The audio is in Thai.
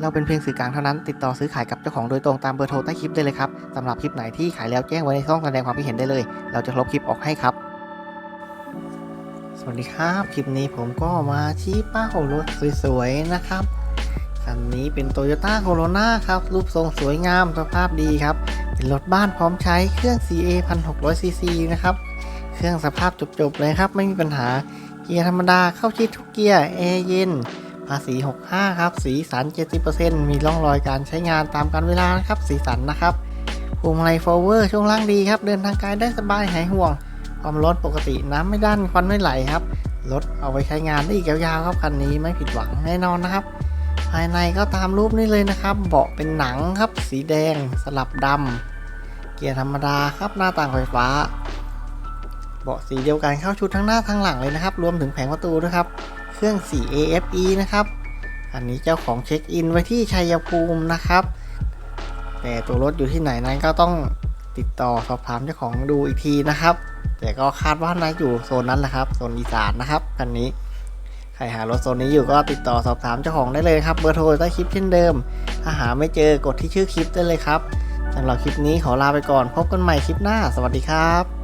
เราเป็นเพียงสื่อกลางเท่านั้น ติดต่อซื้อขายกับเจ้าของโดยตรงตามเบอร์โทรใต้คลิปได้เลยครับสำหรับคลิปไหนที่ขายแล้วแจ้งไว้ในช่องแสดงความคิดเห็นได้เลย เราจะลบคลิปออกให้ครับ สวัสดีครับ คลิปนี้ผมก็มาชี้ป้าของรถสวยๆนะครับคันนี้เป็น Toyota Corona ครับ รูปทรงสวยงาม สภาพดีครับ เป็นรถบ้านพร้อมใช้เครื่อง CA 1600cc นะครับ เครื่องสภาพจบๆเลยครับ ไม่มีปัญหา เกียร์ธรรมดาเข้าชิดทุกเกียร์ แอร์เย็น ภาษี 65 ครับ สีสัน 70%มีร่องรอยการใช้งานตามการเวลานะครับ สีสันนะครับพวงมาลัยโฟเวอร์ช่วงล่างดีครับ เดินทางไกลได้สบายหายห่วง ความร้อนปกติน้ำไม่ด้านควันไม่ไหลครับ รถเอาไปใช้งานได้อีกยาวๆครับคันนี้ไม่ผิดหวังแน่นอนนะครับ ภายในก็ตามรูปนี้เลยนะครับ เบาะเป็นหนังครับ สีแดงสลับดำเกียร์ธรรมดาครับหน้าต่างไฟฟ้า เบาะสีเดียวกันเข้าชุดทั้งหน้าทั้งหลังเลยนะครับ รวมถึงแผงประตูด้วยครับ เครื่อง 4AFE นะครับอันนี้เจ้าของเช็คอินไว้ที่ชัยภูมินะครับ แต่ตัวรถอยู่ที่ไหนนั้นก็ต้องติดต่อสอบถามเจ้าของดูอีกทีนะครับ แต่ก็คาดว่าน่าอยู่โซนนั้นแหละครับโซนอีสานนะครับคันนี้ใครหารถโซนนี้อยู่ก็ติดต่อสอบถามเจ้าของได้เลยครับ เบอร์โทรใต้คลิปเช่นเดิม ถ้าหาไม่เจอกดที่ชื่อคลิปได้เลยครับสำหรับคลิปนี้ขอลาไปก่อนพบกันใหม่คลิปหน้า สวัสดีครับ